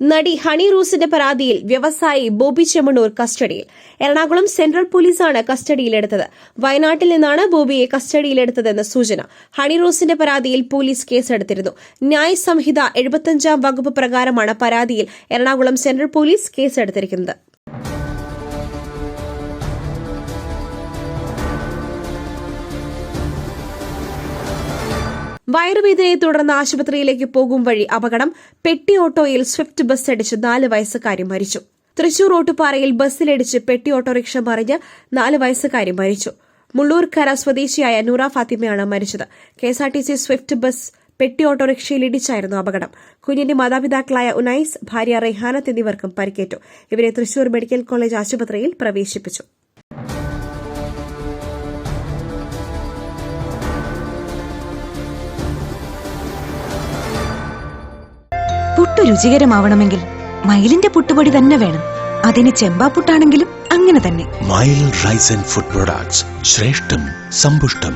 നടി ഹണി റൂസിന്റെ പരാതിയിൽ വ്യവസായി ബോബി ചെമ്മണൂർ കസ്റ്റഡിയിൽ. എറണാകുളം സെൻട്രൽ പോലീസാണ് കസ്റ്റഡിയിലെടുത്തത്. വയനാട്ടിൽ നിന്നാണ് ബോബിയെ കസ്റ്റഡിയിലെടുത്തതെന്ന് സൂചന ഹണി റൂസിന്റെ പരാതിയിൽ പോലീസ് കേസെടുത്തിരുന്നു. ന്യായ സംഹിത എഴുപത്തിയഞ്ചാം വകുപ്പ് പ്രകാരമാണ് പരാതിയിൽ എറണാകുളം സെൻട്രൽ പോലീസ് കേസെടുത്തിരിക്കുന്നത്. വയറുവേദനയെ തുടർന്ന് ആശുപത്രിയിലേക്ക് പോകും വഴി അപകടം. പെട്ടി ഓട്ടോയിൽ സ്വിഫ്റ്റ് ബസ് അടിച്ച് നാല് വയസ്സുകാരി മരിച്ചു. തൃശൂർ ഓട്ടുപാറയിൽ ബസ്സിലിടിച്ച് പെട്ടി ഓട്ടോറിക്ഷ മറിഞ്ഞ് നാല് വയസ്സുകാരി മരിച്ചു. മുള്ളൂർക്കര സ്വദേശിയായ നൂറ ഫാത്തിമയാണ് മരിച്ചത്. കെഎസ്ആർടിസി സ്വിഫ്റ്റ് ബസ് പെട്ടി ഓട്ടോറിക്ഷയിൽ ഇടിച്ചായിരുന്നു അപകടം. കുഞ്ഞിന്റെ മാതാപിതാക്കളായ ഉനൈസ് ഭാര്യ റെഹാനത്ത് എന്നിവർക്കും പരിക്കേറ്റു. ഇവരെ തൃശൂർ മെഡിക്കൽ കോളേജ് ആശുപത്രിയിൽ പ്രവേശിപ്പിച്ചു. പുട്ടു രുചികരമാവണമെങ്കിൽ മയിലിന്റെ പുട്ടുപൊടി തന്നെ വേണം. അതിന് ചെമ്പാപ്പുട്ടാണെങ്കിലും അങ്ങനെ തന്നെ. മയിൽ റൈസ് ആൻഡ് ഫുഡ് പ്രൊഡക്ട്സ് ശ്രേഷ്ഠം സമ്പുഷ്ടം.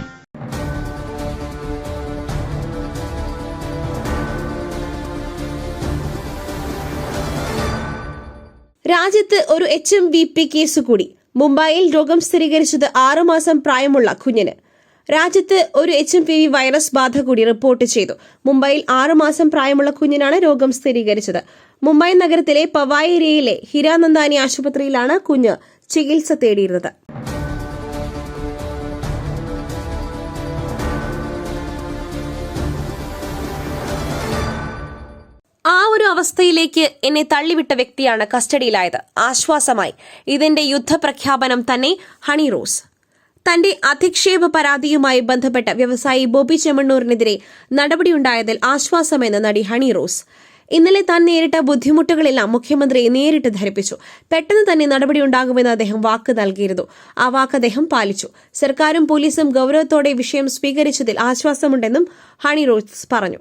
രാജ്യത്ത് ഒരു H M V P case കൂടി. മുംബൈയിൽ രോഗം സ്ഥിരീകരിച്ചത് ആറുമാസം പ്രായമുള്ള കുഞ്ഞിന്. രാജ്യത്ത് ഒരു H M P V virus ബാധ കൂടി റിപ്പോർട്ട് ചെയ്തു. മുംബൈയിൽ ആറുമാസം പ്രായമുള്ള കുഞ്ഞിനാണ് രോഗം സ്ഥിരീകരിച്ചത്. മുംബൈ നഗരത്തിലെ പവായിരയിലെ ഹിരാനന്ദാനി ആശുപത്രിയിലാണ് കുഞ്ഞ് ചികിത്സ തേടിയിരുന്നത്. ആ ഒരു അവസ്ഥയിലേക്ക് എന്നെ തള്ളിവിട്ട വ്യക്തിയാണ് കസ്റ്റഡിയിലായത്. ആശ്വാസമായി. ഇതിന്റെ യുദ്ധപ്രഖ്യാപനം തന്നെ ഹണി റോസ്. തന്റെ അധിക്ഷേപ പരാതിയുമായി ബന്ധപ്പെട്ട വ്യവസായി ബോബി ചെമ്മണ്ണൂരിനെതിരെ നടപടിയുണ്ടായതിൽ ആശ്വാസമെന്ന് നടി ഹണി റോസ്. ഇന്നലെ താൻ നേരിട്ട ബുദ്ധിമുട്ടുകളെല്ലാം മുഖ്യമന്ത്രിയെ നേരിട്ട് ധരിപ്പിച്ചു. പെട്ടെന്ന് തന്നെ നടപടിയുണ്ടാകുമെന്ന് അദ്ദേഹം വാക്ക് നൽകിയിരുന്നു. ആ വാക്ക് അദ്ദേഹം പാലിച്ചു. സർക്കാരും പോലീസും ഗൌരവത്തോടെ വിഷയം സ്വീകരിച്ചതിൽ ആശ്വാസമുണ്ടെന്നും ഹണി റോസ് പറഞ്ഞു.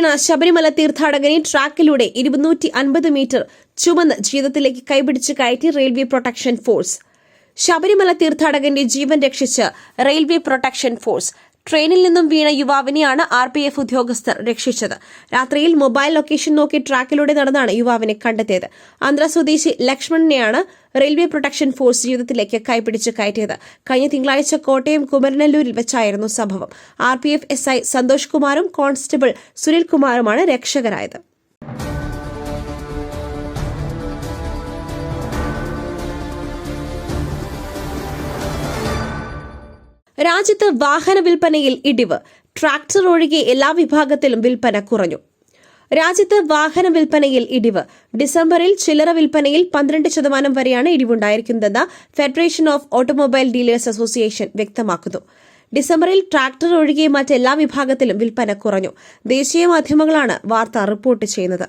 വീണ ശബരിമല തീർത്ഥാടകനെ ട്രാക്കിലൂടെ ഇരുന്നൂറ്റി അൻപത് മീറ്റർ ചുമന്ന് ജീവിതത്തിലേക്ക് കൈപിടിച്ച് കയറ്റി റെയിൽവേ പ്രൊട്ടക്ഷൻ ഫോഴ്സ്. ശബരിമല തീർത്ഥാടകന്റെ ജീവൻ രക്ഷിച്ച് റെയിൽവേ പ്രൊട്ടക്ഷൻ ഫോഴ്സ് ട്രെയിനിൽ നിന്നും വീണ യുവാവിനെയാണ് ആർ പി എഫ് ഉദ്യോഗസ്ഥർ രക്ഷിച്ചത്. രാത്രിയിൽ മൊബൈൽ ലൊക്കേഷൻ നോക്കി ട്രാക്കിലൂടെ നടന്നാണ് യുവാവിനെ കണ്ടെത്തിയത്. ആന്ധ്ര സ്വദേശി ലക്ഷ്മണനെയാണ് റെയിൽവേ പ്രൊട്ടക്ഷൻ ഫോഴ്സ് ജീവിതത്തിലേക്ക് കൈപിടിച്ച് കയറ്റിയത്. കഴിഞ്ഞ തിങ്കളാഴ്ച കോട്ടയം കുമരനല്ലൂരിൽ വെച്ചായിരുന്നു സംഭവം. R P F S I Santhosh കുമാറും കോൺസ്റ്റബിൾ സുനിൽ കുമാറുമാണ് രക്ഷകരായത്. രാജ്യത്ത് വാഹന വിൽപ്പനയിൽ ഇടിവ്. ട്രാക്ടർ ഒഴികെ എല്ലാ വിഭാഗത്തിലും വിൽപ്പന കുറഞ്ഞു. രാജ്യത്ത് വാഹന വിൽപ്പനയിൽ ഇടിവ്. ഡിസംബറിൽ ചില്ലറ വിൽപ്പനയിൽ പന്ത്രണ്ട് ശതമാനം വരെയാണ് ഇടിവുണ്ടായിരിക്കുന്നതെന്ന് federation of automobile dealers association വ്യക്തമാക്കുന്നു. ഡിസംബറിൽ ട്രാക്ടർ ഒഴികെ മറ്റെല്ലാ വിഭാഗത്തിലും വിൽപ്പന കുറഞ്ഞു. ദേശീയ മാധ്യമങ്ങളാണ് വാർത്ത റിപ്പോർട്ട് ചെയ്യുന്നത്.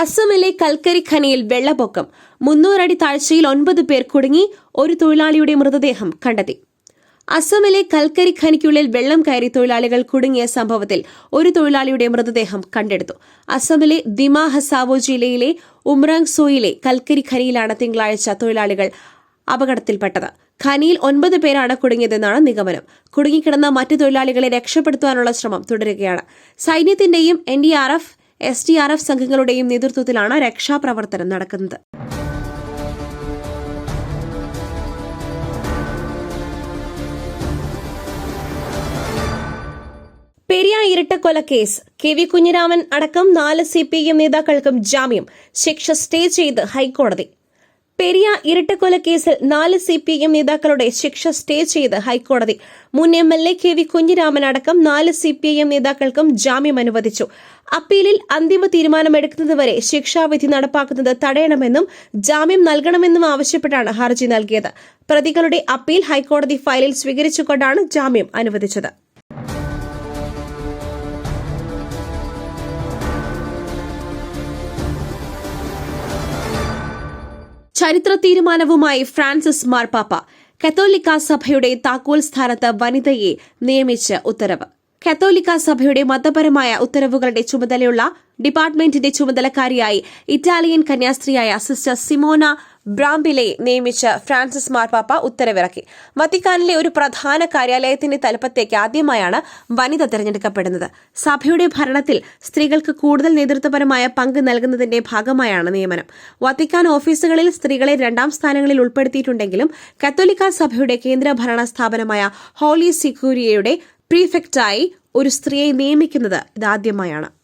അസമിലെ കൽക്കരി ഖനിയിൽ വെള്ളപ്പൊക്കം. മുന്നൂറടി താഴ്ചയിൽ ഒൻപത് പേർ കുടുങ്ങി ഒരു തൊഴിലാളിയുടെ മൃതദേഹം കണ്ടെത്തി. അസമിലെ കൽക്കരി ഖനിക്കുള്ളിൽ വെള്ളം കയറി തൊഴിലാളികൾ കുടുങ്ങിയ സംഭവത്തിൽ ഒരു തൊഴിലാളിയുടെ മൃതദേഹം കണ്ടെടുത്തു. അസമിലെ ദിമാഹസാവോ ജില്ലയിലെ ഉമ്രാങ് സോയിലെ കൽക്കരി ഖനിയിലാണ് തിങ്കളാഴ്ച തൊഴിലാളികൾ അപകടത്തിൽപ്പെട്ടത്. ഖനിയിൽ ഒൻപത് പേരാണ് കുടുങ്ങിയതെന്നാണ് നിഗമനം. കുടുങ്ങിക്കിടന്ന മറ്റു തൊഴിലാളികളെ രക്ഷപ്പെടുത്താനുള്ള ശ്രമം തുടരുകയാണ്. സൈന്യത്തിന്റെയും N D R F S D R F സംഘങ്ങളുടെയും നേതൃത്വത്തിലാണ് രക്ഷാപ്രവർത്തനം നടക്കുന്നത്. പെരിയ ഇരട്ടക്കൊലക്കേസ് കെ വി കുഞ്ഞിരാമൻ അടക്കം നാല് സി പി എം നേതാക്കൾക്കും ജാമ്യം. ശിക്ഷ സ്റ്റേ ചെയ്ത് ഹൈക്കോടതി. പെരിയ ഇരട്ടക്കൊല കേസിൽ നാല് സി പി എം നേതാക്കളുടെ ശിക്ഷ സ്റ്റേ ചെയ്ത് ഹൈക്കോടതി. മുൻ M L A K V Kunhiraman അടക്കം നാല് സി പി ഐ എം നേതാക്കൾക്കും ജാമ്യം അനുവദിച്ചു. അപ്പീലിൽ അന്തിമ തീരുമാനമെടുക്കുന്നതുവരെ ശിക്ഷാവിധി നടപ്പാക്കുന്നത് തടയണമെന്നും ജാമ്യം നൽകണമെന്നും ആവശ്യപ്പെട്ടാണ് ഹർജി നൽകിയത്. പ്രതികളുടെ അപ്പീൽ ഹൈക്കോടതി ഫയലിൽ സ്വീകരിച്ചുകൊണ്ടാണ് ജാമ്യം അനുവദിച്ചത്. ചരിത്ര തീരുമാനവുമായി ഫ്രാൻസിസ് മാർപ്പാപ്പ കത്തോലിക്ക സഭയുടെ താക്കോൽ സ്ഥാനത്ത് വനിതയെ നിയമിച്ച് ഉത്തരവ്. കത്തോലിക്ക സഭയുടെ മതപരമായ ഉത്തരവുകളുടെ ചുമതലയുള്ള ഡിപ്പാർട്ട്മെന്റിന്റെ ചുമതലക്കാരിയായി ഇറ്റാലിയൻ കന്യാസ്ത്രീയായ സിസ്റ്റർ സിമോന ബ്രാംബിലെ നിയമിച്ച് ഫ്രാൻസിസ് മാർപ്പാപ്പ ഉത്തരവിറക്കി. വത്തിക്കാനിലെ ഒരു പ്രധാന കാര്യാലയത്തിന്റെ തലപ്പത്തേക്ക് ആദ്യമായാണ് വനിത തെരഞ്ഞെടുക്കപ്പെടുന്നത്. സഭയുടെ ഭരണത്തിൽ സ്ത്രീകൾക്ക് കൂടുതൽ നേതൃത്വപരമായ പങ്ക് നൽകുന്നതിന്റെ ഭാഗമായാണ് നിയമനം. വത്തിക്കാൻ ഓഫീസുകളിൽ സ്ത്രീകളെ രണ്ടാം സ്ഥാനങ്ങളിൽ ഉൾപ്പെടുത്തിയിട്ടുണ്ടെങ്കിലും കത്തോലിക്ക സഭയുടെ കേന്ദ്ര ഭരണ സ്ഥാപനമായ ഹോളി സിക്കൂരിയയുടെ പ്രീഫെക്റ്റായി ഒരു സ്ത്രീയെ നിയമിക്കുന്നത് ഇതാദ്യമായാണ്.